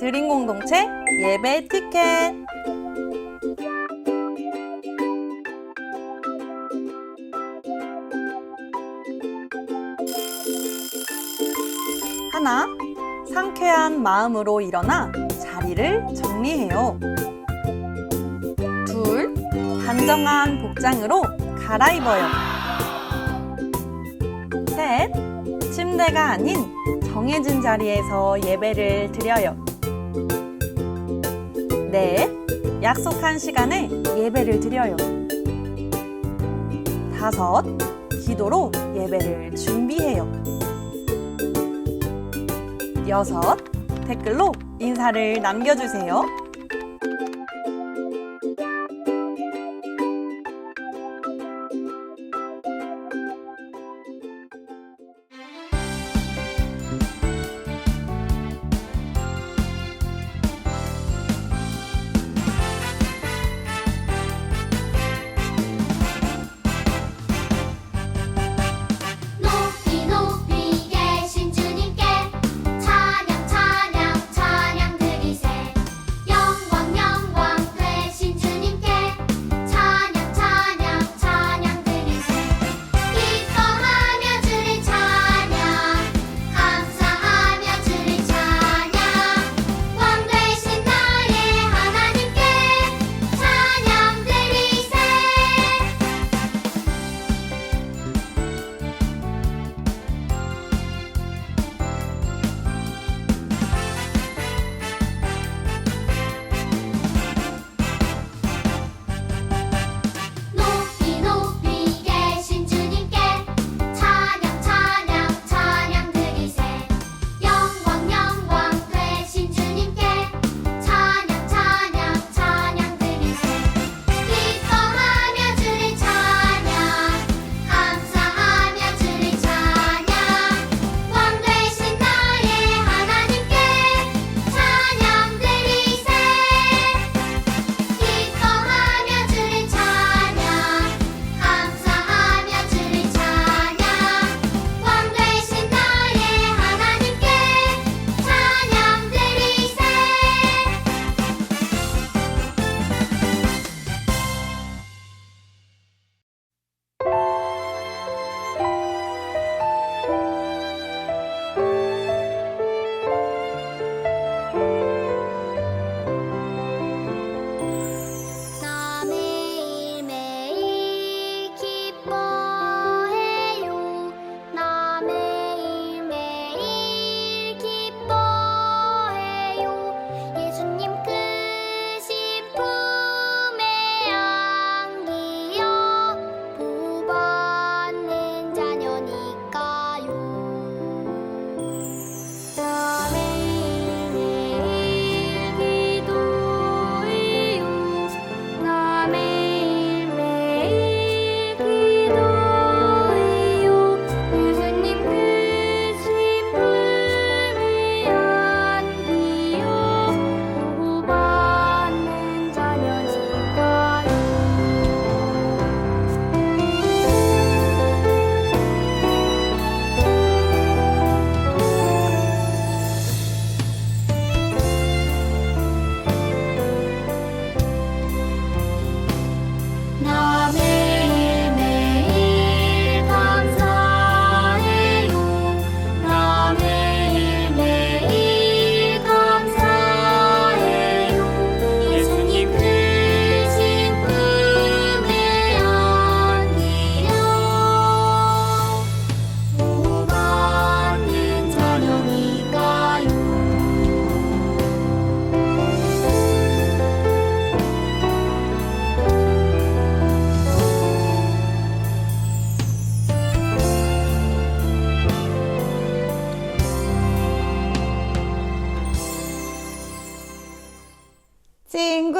드림 공동체 예배 티켓 하나, 상쾌한 마음으로 일어나 자리를 정리해요. 둘, 단정한 복장으로 갈아입어요. 셋, 침대가 아닌 정해진 자리에서 예배를 드려요. 넷, 약속한 시간에 예배를 드려요. 다섯, 기도로 예배를 준비해요. 여섯, 댓글로 인사를 남겨주세요.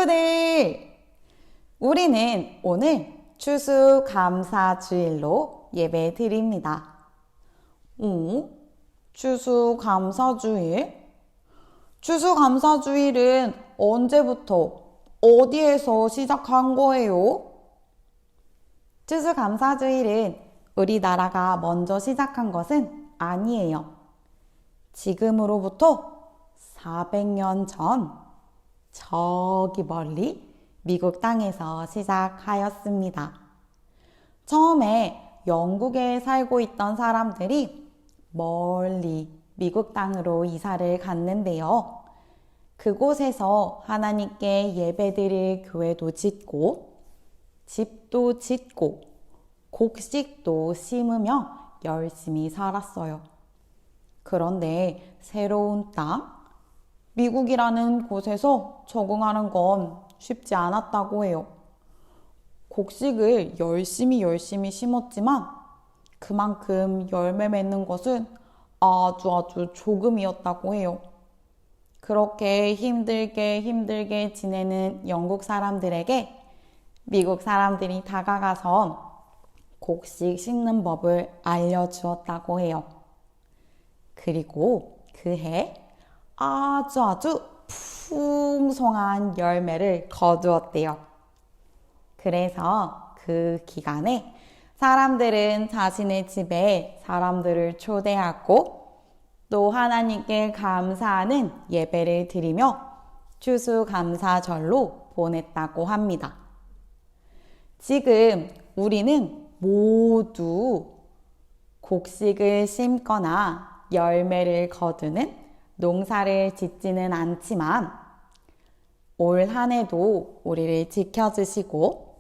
친구들! 우리는 오늘 추수감사주일로 예배 드립니다. 오? 추수감사주일? 추수감사주일은 언제부터 어디에서 시작한 거예요? 추수감사주일은 우리나라가 먼저 시작한 것은 아니에요. 지금으로부터 400년 전 저기 멀리 미국 땅에서 시작하였습니다. 처음에 영국에 살고 있던 사람들이 멀리 미국 땅으로 이사를 갔는데요. 그곳에서 하나님께 예배드릴 교회도 짓고 집도 짓고 곡식도 심으며 열심히 살았어요. 그런데 새로운 땅, 미국이라는 곳에서 적응하는 건 쉽지 않았다고 해요. 곡식을 열심히 열심히 심었지만 그만큼 열매 맺는 것은 아주 아주 조금이었다고 해요. 그렇게 힘들게 힘들게 지내는 영국 사람들에게 미국 사람들이 다가가서 곡식 심는 법을 알려주었다고 해요. 그리고 그해 아주 아주 풍성한 열매를 거두었대요. 그래서 그 기간에 사람들은 자신의 집에 사람들을 초대하고 또 하나님께 감사하는 예배를 드리며 추수감사절로 보냈다고 합니다. 지금 우리는 모두 곡식을 심거나 열매를 거두는 농사를 짓지는 않지만 올 한 해도 우리를 지켜주시고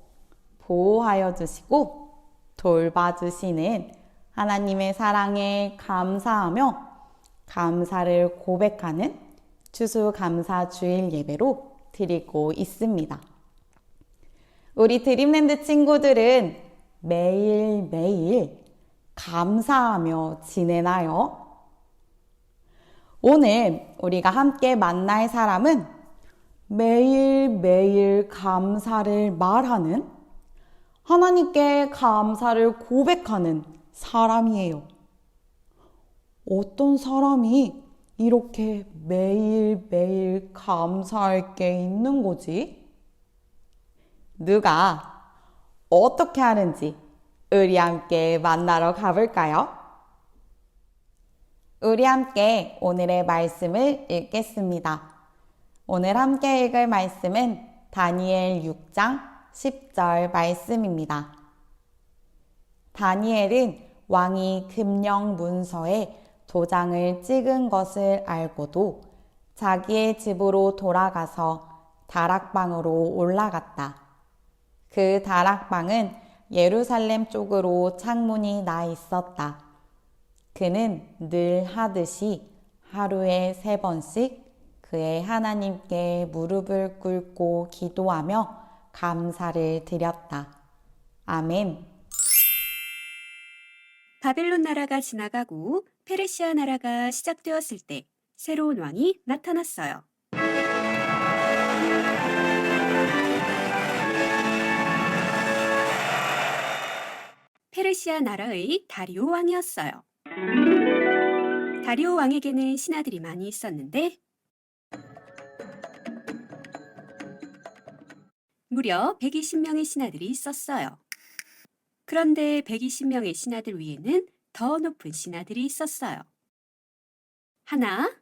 보호하여 주시고 돌봐주시는 하나님의 사랑에 감사하며 감사를 고백하는 추수감사 주일 예배로 드리고 있습니다. 우리 드림랜드 친구들은 매일매일 감사하며 지내나요? 오늘 우리가 함께 만날 사람은 매일매일 감사를 말하는 하나님께 감사를 고백하는 사람이에요. 어떤 사람이 이렇게 매일매일 감사할 게 있는 거지? 누가 어떻게 하는지 우리 함께 만나러 가볼까요? 우리 함께 오늘의 말씀을 읽겠습니다. 오늘 함께 읽을 말씀은 다니엘 6장 10절 말씀입니다. 다니엘은 왕이 금령 문서에 도장을 찍은 것을 알고도 자기의 집으로 돌아가서 다락방으로 올라갔다. 그 다락방은 예루살렘 쪽으로 창문이 나 있었다. 그는 늘 하듯이 하루에 세 번씩 그의 하나님께 무릎을 꿇고 기도하며 감사를 드렸다. 아멘. 바벨론 나라가 지나가고 페르시아 나라가 시작되었을 때 새로운 왕이 나타났어요. 페르시아 나라의 다리오 왕이었어요. 다리오 왕에게는 신하들이 많이 있었는데 무려 120명의 신하들이 있었어요. 그런데 120명의 신하들 위에는 더 높은 신하들이 있었어요. 하나,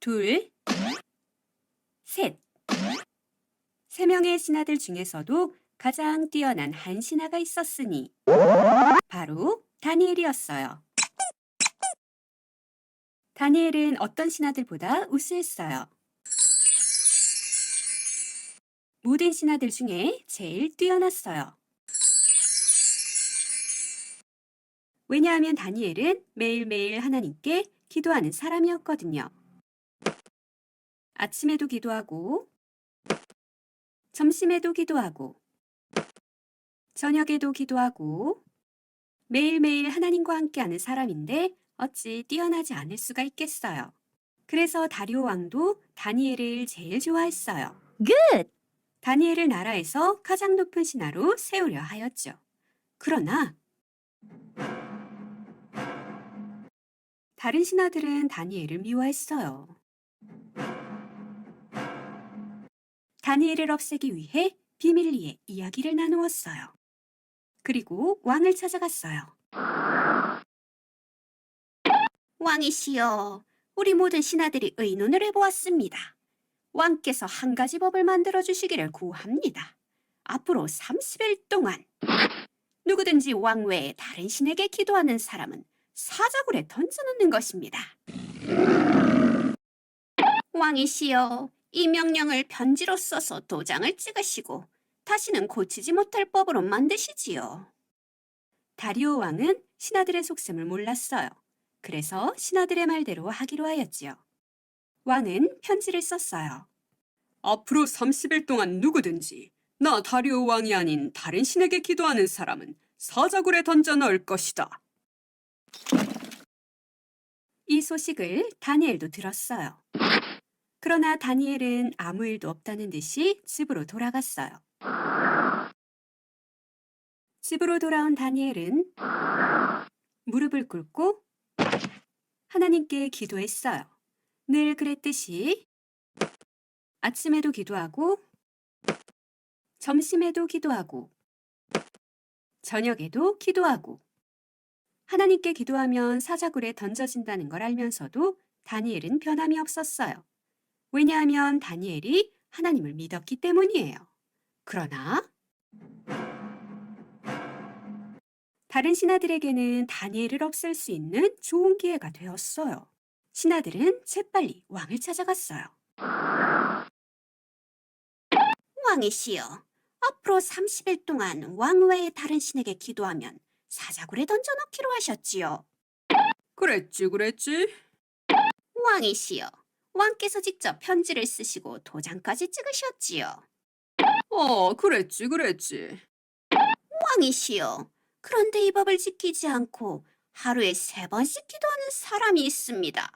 둘, 셋. 세 명의 신하들 중에서도 가장 뛰어난 한 신하가 있었으니 바로 다니엘이었어요. 다니엘은 어떤 신하들보다 우수했어요. 모든 신하들 중에 제일 뛰어났어요. 왜냐하면 다니엘은 매일매일 하나님께 기도하는 사람이었거든요. 아침에도 기도하고, 점심에도 기도하고, 저녁에도 기도하고, 매일매일 하나님과 함께하는 사람인데 어찌 뛰어나지 않을 수가 있겠어요. 그래서 다리오 왕도 다니엘을 제일 좋아했어요. Good. 다니엘을 나라에서 가장 높은 신하로 세우려 하였죠. 그러나 다른 신하들은 다니엘을 미워했어요. 다니엘을 없애기 위해 비밀리에 이야기를 나누었어요. 그리고 왕을 찾아갔어요. 왕이시여, 우리 모든 신하들이 의논을 해보았습니다. 왕께서 한 가지 법을 만들어 주시기를 구합니다. 앞으로 30일 동안 누구든지 왕 외에 다른 신에게 기도하는 사람은 사자굴에 던져놓는 것입니다. 왕이시여, 이 명령을 편지로 써서 도장을 찍으시고 다시는 고치지 못할 법으로 만드시지요. 다리오 왕은 신하들의 속셈을 몰랐어요. 그래서 신하들의 말대로 하기로 하였지요. 왕은 편지를 썼어요. 앞으로 30일 동안 누구든지 나 다리오 왕이 아닌 다른 신에게 기도하는 사람은 사자굴에 던져 넣을 것이다. 이 소식을 다니엘도 들었어요. 그러나 다니엘은 아무 일도 없다는 듯이 집으로 돌아갔어요. 집으로 돌아온 다니엘은 무릎을 꿇고 하나님께 기도했어요. 늘 그랬듯이 아침에도 기도하고 점심에도 기도하고 저녁에도 기도하고 하나님께 기도하면 사자굴에 던져진다는 걸 알면서도 다니엘은 변함이 없었어요. 왜냐하면 다니엘이 하나님을 믿었기 때문이에요. 그러나 다른 신하들에게는 다니엘을 없앨 수 있는 좋은 기회가 되었어요. 신하들은 재빨리 왕을 찾아갔어요. 왕이시여, 앞으로 30일 동안 왕 외의 다른 신에게 기도하면 사자굴에 던져넣기로 하셨지요. 그랬지, 그랬지. 왕이시여, 왕께서 직접 편지를 쓰시고 도장까지 찍으셨지요. 어, 그랬지, 그랬지. 왕이시여, 그런데 이 법을 지키지 않고 하루에 세 번씩 기도하는 사람이 있습니다.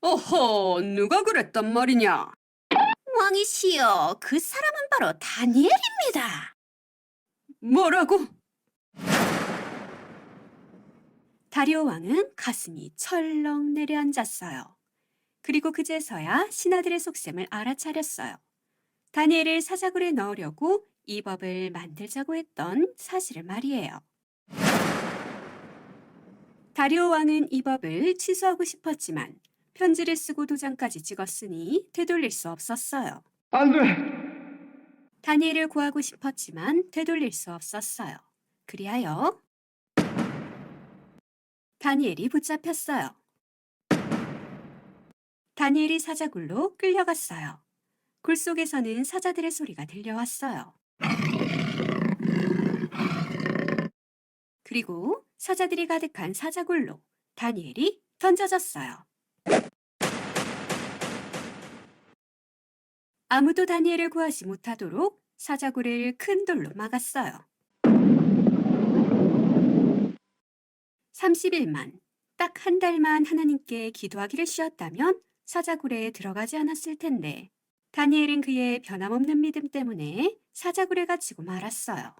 어허, 누가 그랬단 말이냐? 왕이시여, 그 사람은 바로 다니엘입니다. 뭐라고? 다리오 왕은 가슴이 철렁 내려앉았어요. 그리고 그제서야 신하들의 속셈을 알아차렸어요. 다니엘을 사자굴에 넣으려고 이 법을 만들자고 했던 사실을 말이에요. 다리오 왕은 이 법을 취소하고 싶었지만 편지를 쓰고 도장까지 찍었으니 되돌릴 수 없었어요. 안 돼! 다니엘을 구하고 싶었지만 되돌릴 수 없었어요. 그리하여 다니엘이 붙잡혔어요. 다니엘이 사자굴로 끌려갔어요. 굴 속에서는 사자들의 소리가 들려왔어요. 그리고 사자들이 가득한 사자굴로 다니엘이 던져졌어요. 아무도 다니엘을 구하지 못하도록 사자굴을 큰 돌로 막았어요. 30일만, 딱 한 달만 하나님께 기도하기를 쉬었다면 사자굴에 들어가지 않았을 텐데, 다니엘은 그의 변함없는 믿음 때문에 사자굴에 갇히고 말았어요.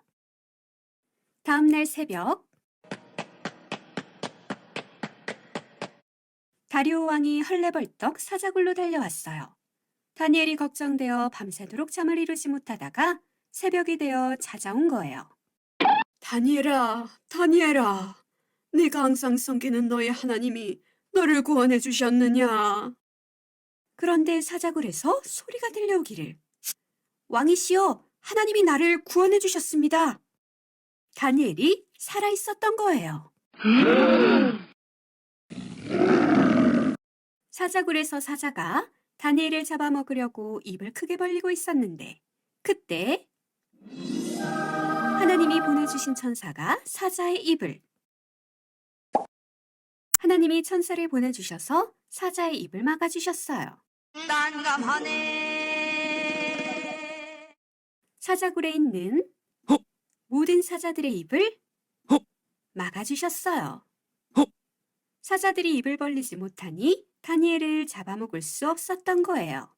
다음 날 새벽, 다리오 왕이 헐레벌떡 사자굴로 달려왔어요. 다니엘이 걱정되어 밤새도록 잠을 이루지 못하다가 새벽이 되어 찾아온 거예요. 다니엘아, 다니엘아, 네가 항상 섬기는 너의 하나님이 너를 구원해 주셨느냐? 그런데 사자굴에서 소리가 들려오기를 왕이시여, 하나님이 나를 구원해 주셨습니다. 다니엘이 살아 있었던 거예요. 사자굴에서 사자가 다니엘을 잡아먹으려고 입을 크게 벌리고 있었는데 그때 하나님이 보내주신 천사가 사자의 입을 하나님이 천사를 보내주셔서 사자의 입을 막아주셨어요. 난감하네. 사자굴에 있는 모든 사자들의 입을 막아주셨어요. 사자들이 입을 벌리지 못하니 다니엘을 잡아먹을 수 없었던 거예요.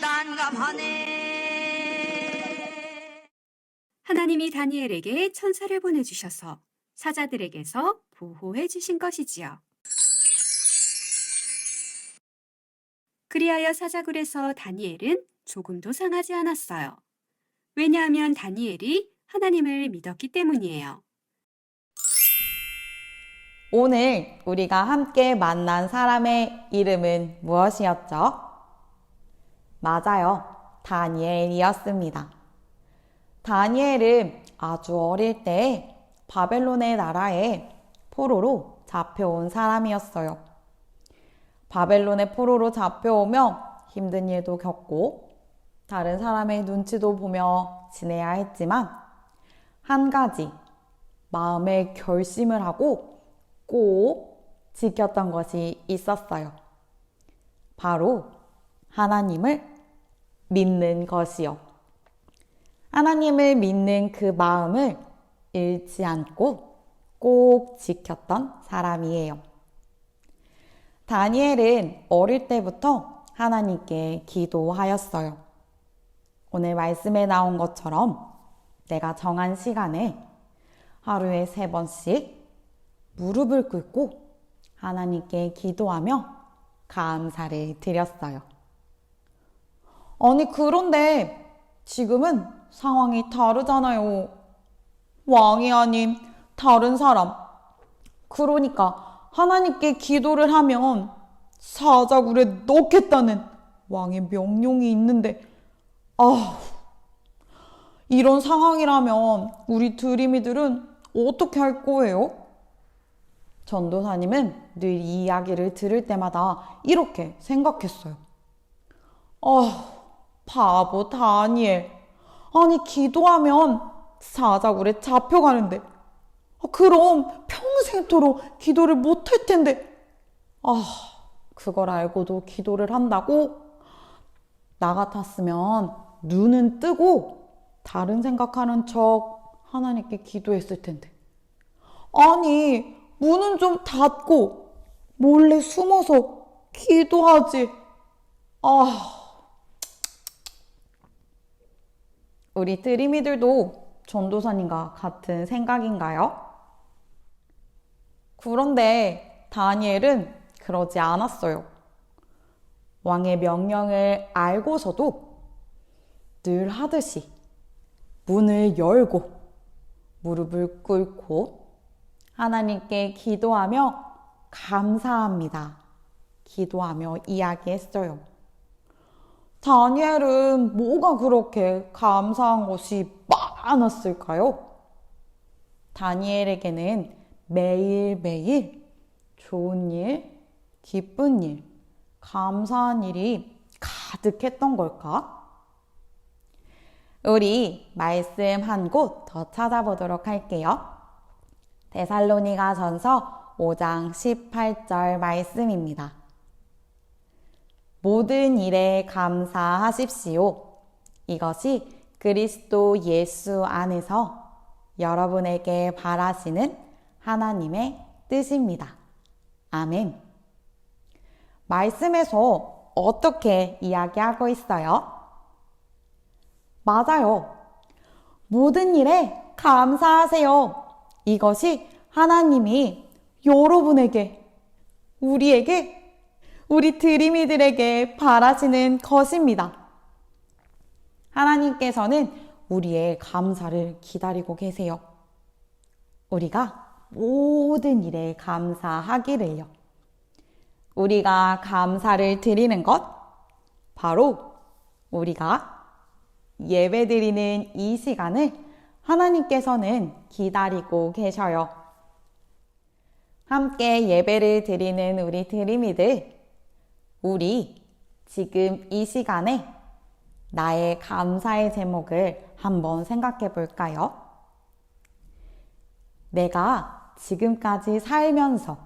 난감하네. 하나님이 다니엘에게 천사를 보내주셔서 사자들에게서 보호해 주신 것이지요. 그리하여 사자굴에서 다니엘은 조금도 상하지 않았어요. 왜냐하면 다니엘이 하나님을 믿었기 때문이에요. 오늘 우리가 함께 만난 사람의 이름은 무엇이었죠? 맞아요. 다니엘이었습니다. 다니엘은 아주 어릴 때 바벨론의 나라에 포로로 잡혀온 사람이었어요. 바벨론의 포로로 잡혀오며 힘든 일도 겪고 다른 사람의 눈치도 보며 지내야 했지만 한 가지 마음의 결심을 하고 꼭 지켰던 것이 있었어요. 바로 하나님을 믿는 것이요. 하나님을 믿는 그 마음을 잃지 않고 꼭 지켰던 사람이에요. 다니엘은 어릴 때부터 하나님께 기도하였어요. 오늘 말씀에 나온 것처럼 내가 정한 시간에 하루에 세 번씩 무릎을 꿇고 하나님께 기도하며 감사를 드렸어요. 아니, 그런데 지금은 상황이 다르잖아요. 왕이 아닌 다른 사람. 그러니까 하나님께 기도를 하면 사자굴에 넣겠다는 왕의 명령이 있는데, 아, 이런 상황이라면 우리 드림이들은 어떻게 할 거예요? 전도사님은 늘 이 이야기를 들을 때마다 이렇게 생각했어요. 아, 바보 다니엘. 아니, 기도하면 사자굴에 잡혀가는데. 아, 그럼 평생토록 기도를 못할 텐데. 아, 그걸 알고도 기도를 한다고? 나 같았으면 눈은 뜨고 다른 생각하는 척 하나님께 기도했을 텐데. 아니, 문은 좀 닫고 몰래 숨어서 기도하지. 아. 우리 드림이들도 전도사님과 같은 생각인가요? 그런데 다니엘은 그러지 않았어요. 왕의 명령을 알고서도 늘 하듯이 문을 열고 무릎을 꿇고 하나님께 기도하며 감사합니다. 기도하며 이야기했어요. 다니엘은 뭐가 그렇게 감사한 것이 많았을까요? 다니엘에게는 매일매일 좋은 일, 기쁜 일, 감사한 일이 가득했던 걸까? 우리 말씀 한 곳 더 찾아보도록 할게요. 데살로니가 전서 5장 18절 말씀입니다. 모든 일에 감사하십시오. 이것이 그리스도 예수 안에서 여러분에게 바라시는 하나님의 뜻입니다. 아멘. 말씀에서 어떻게 이야기하고 있어요? 맞아요. 모든 일에 감사하세요. 이것이 하나님이 여러분에게, 우리에게, 우리 드림이들에게 바라시는 것입니다. 하나님께서는 우리의 감사를 기다리고 계세요. 우리가 모든 일에 감사하기를요. 우리가 감사를 드리는 것, 바로 우리가 예배 드리는 이 시간을 하나님께서는 기다리고 계셔요. 함께 예배를 드리는 우리 드림이들, 우리 지금 이 시간에 나의 감사의 제목을 한번 생각해 볼까요? 내가 지금까지 살면서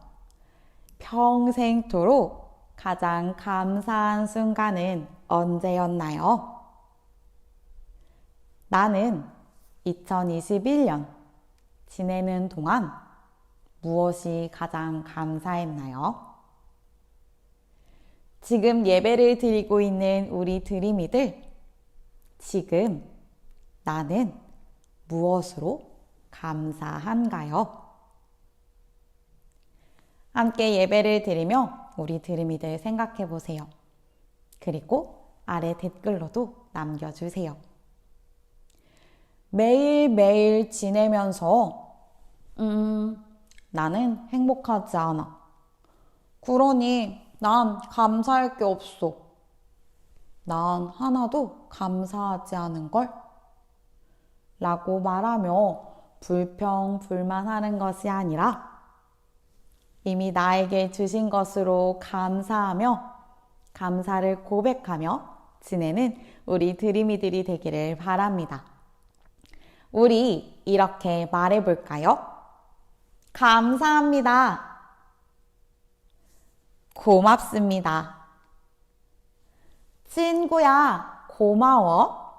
평생토록 가장 감사한 순간은 언제였나요? 나는 2021년 지내는 동안 무엇이 가장 감사했나요? 지금 예배를 드리고 있는 우리 드림이들, 지금 나는 무엇으로 감사한가요? 함께 예배를 드리며 우리 드림이들 생각해 보세요. 그리고 아래 댓글로도 남겨주세요. 매일매일 지내면서, 음, 나는 행복하지 않아. 그러니 난 감사할 게 없어. 난 하나도 감사하지 않은 걸? 라고 말하며 불평, 불만하는 것이 아니라 이미 나에게 주신 것으로 감사하며 감사를 고백하며 지내는 우리 드림이들이 되기를 바랍니다. 우리 이렇게 말해 볼까요? 감사합니다. 고맙습니다. 친구야, 고마워.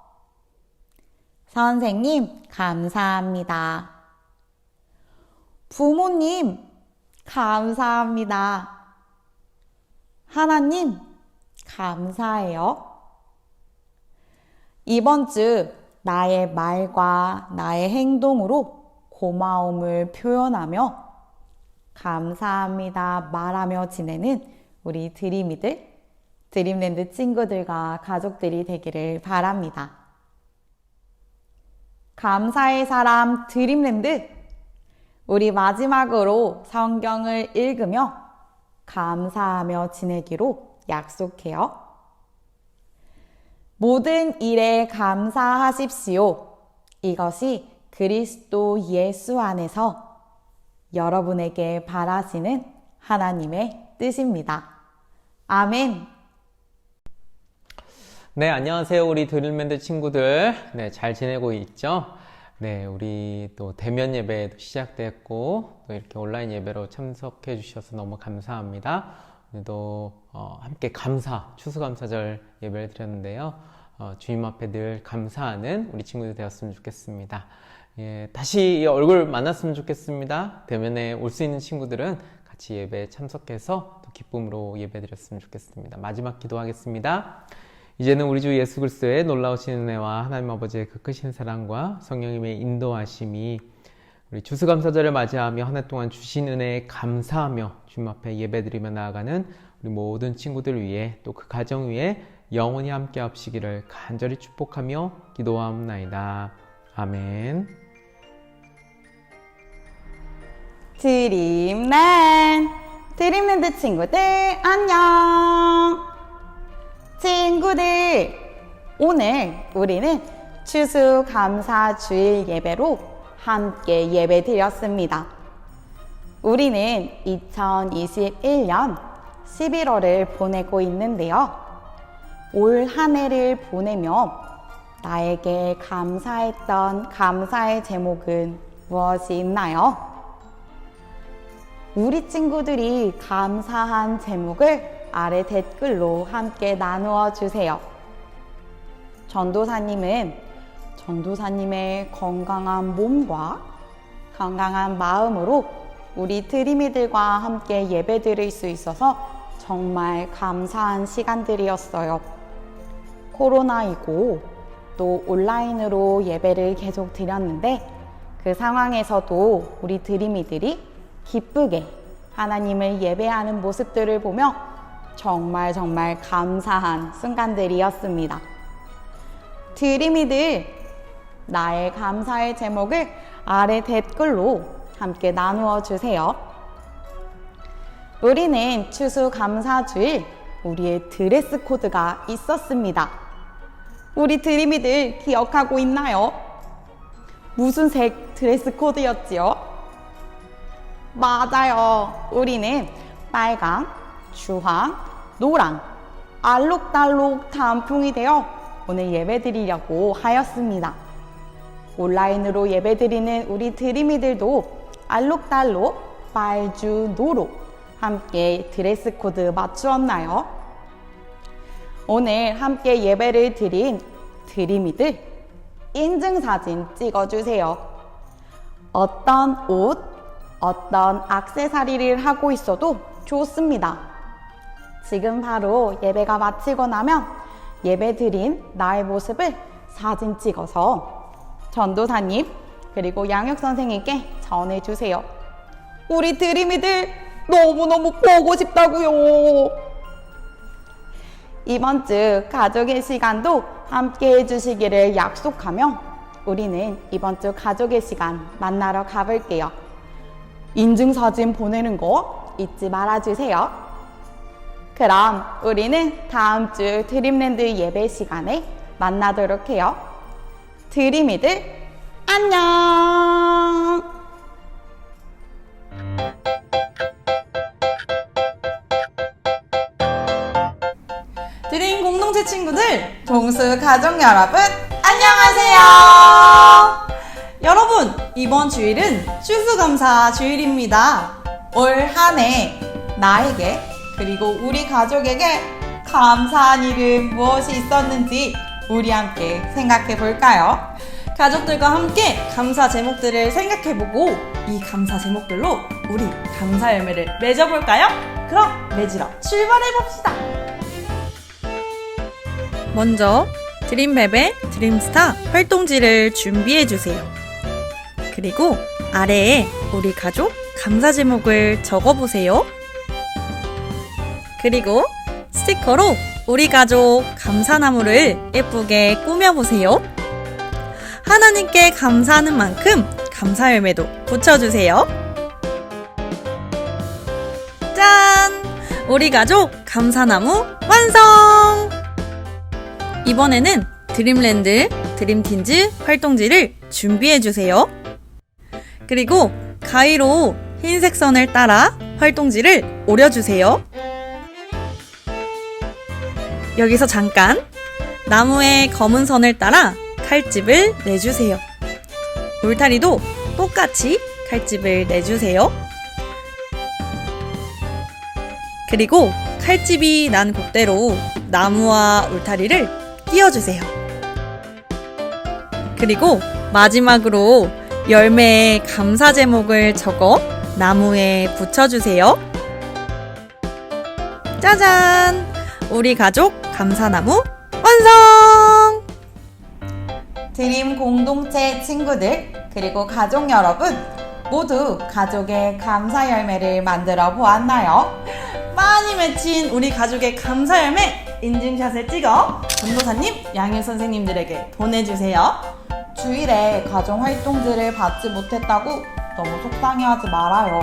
선생님, 감사합니다. 부모님, 감사합니다. 하나님, 감사해요. 이번 주 나의 말과 나의 행동으로 고마움을 표현하며 감사합니다 말하며 지내는 우리 드림이들, 드림랜드 친구들과 가족들이 되기를 바랍니다. 감사의 사람 드림랜드, 우리 마지막으로 성경을 읽으며 감사하며 지내기로 약속해요. 모든 일에 감사하십시오. 이것이 그리스도 예수 안에서 여러분에게 바라시는 하나님의 뜻입니다. 아멘. 네, 안녕하세요. 우리 드릴맨드 친구들. 네, 잘 지내고 있죠? 네, 우리 또 대면 예배도 시작됐고, 또 이렇게 온라인 예배로 참석해 주셔서 너무 감사합니다. 오늘도 어, 함께 감사, 추수감사절 예배를 드렸는데요. 어, 주님 앞에 늘 감사하는 우리 친구들 되었으면 좋겠습니다. 예, 다시 얼굴 만났으면 좋겠습니다. 대면에 올 수 있는 친구들은 같이 예배에 참석해서 또 기쁨으로 예배 드렸으면 좋겠습니다. 마지막 기도하겠습니다. 이제는 우리 주 예수 그리스도의 놀라우신 은혜와 하나님 아버지의 그 크신 사랑과 성령님의 인도하심이 우리 추수감사절을 맞이하며 한 해 동안 주신 은혜에 감사하며 주님 앞에 예배드리며 나아가는 우리 모든 친구들 위해 또 그 가정 위에 영원히 함께 합시기를 간절히 축복하며 기도하옵나이다. 아멘. 드림랜 드림랜드 친구들 안녕 친구들 오늘 우리는 추수감사주일 예배로 함께 예배 드렸습니다 우리는 2021년 11월을 보내고 있는데요 올 한 해를 보내며 나에게 감사했던 감사의 제목은 무엇이 있나요? 우리 친구들이 감사한 제목을 아래 댓글로 함께 나누어 주세요. 전도사님은 전도사님의 건강한 몸과 건강한 마음으로 우리 드림이들과 함께 예배 드릴 수 있어서 정말 감사한 시간들이었어요. 코로나이고 또 온라인으로 예배를 계속 드렸는데 그 상황에서도 우리 드림이들이 기쁘게 하나님을 예배하는 모습들을 보며 정말 정말 감사한 순간들이었습니다. 드림이들, 나의 감사의 제목을 아래 댓글로 함께 나누어 주세요. 우리는 추수감사주일 우리의 드레스 코드가 있었습니다. 우리 드림이들 기억하고 있나요? 무슨 색 드레스 코드였지요? 맞아요. 우리는 빨강, 주황, 노랑, 알록달록 단풍이 되어 오늘 예배 드리려고 하였습니다. 온라인으로 예배 드리는 우리 드림이들도 알록달록, 빨주, 노로 함께 드레스 코드 맞추었나요? 오늘 함께 예배를 드린 드림이들 인증사진 찍어주세요. 어떤 옷, 어떤 악세사리를 하고 있어도 좋습니다. 지금 바로 예배가 마치고 나면 예배 드린 나의 모습을 사진 찍어서 전도사님 그리고 양육 선생님께 전해주세요. 우리 드림이들 너무너무 보고 싶다고요. 이번 주 가족의 시간도 함께 해주시기를 약속하며 우리는 이번 주 가족의 시간 만나러 가볼게요. 인증사진 보내는 거 잊지 말아주세요. 그럼 우리는 다음 주 드림랜드 예배 시간에 만나도록 해요. 드림이들 안녕! 드림 공동체 친구들, 동수 가족 여러분, 안녕하세요! 여러분, 이번 주일은 추수감사 주일입니다. 올 한 해 나에게 그리고 우리 가족에게 감사한 일은 무엇이 있었는지 우리 함께 생각해 볼까요? 가족들과 함께 감사 제목들을 생각해보고 이 감사 제목들로 우리 감사 열매를 맺어볼까요? 그럼 맺으러 출발해봅시다! 먼저 드림베베 드림스타 활동지를 준비해 주세요. 그리고 아래에 우리 가족 감사 제목을 적어 보세요. 그리고 스티커로 우리 가족 감사나무를 예쁘게 꾸며 보세요. 하나님께 감사하는 만큼 감사 열매도 붙여주세요. 짠! 우리 가족 감사나무 완성! 이번에는 드림랜드 드림틴즈 활동지를 준비해 주세요. 그리고 가위로 흰색 선을 따라 활동지를 오려주세요. 여기서 잠깐 나무의 검은 선을 따라 칼집을 내주세요. 울타리도 똑같이 칼집을 내주세요. 그리고 칼집이 난 곳대로 나무와 울타리를 끼워주세요. 그리고 마지막으로 열매의 감사 제목을 적어 나무에 붙여주세요. 짜잔! 우리 가족 감사나무 완성! 드림 공동체 친구들 그리고 가족 여러분 모두 가족의 감사 열매를 만들어 보았나요? 많이 맺힌 우리 가족의 감사 열매 인증샷을 찍어 전도사님, 양일 선생님들에게 보내주세요. 주일에 가정 활동들을 받지 못했다고 너무 속상해하지 말아요.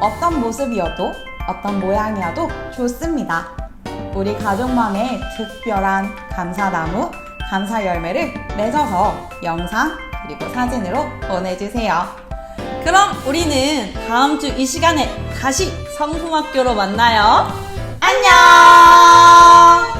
어떤 모습이어도 어떤 모양이어도 좋습니다. 우리 가족만의 특별한 감사나무, 감사 열매를 맺어서 영상 그리고 사진으로 보내주세요. 그럼 우리는 다음 주 이 시간에 다시 성품학교로 만나요. 안녕!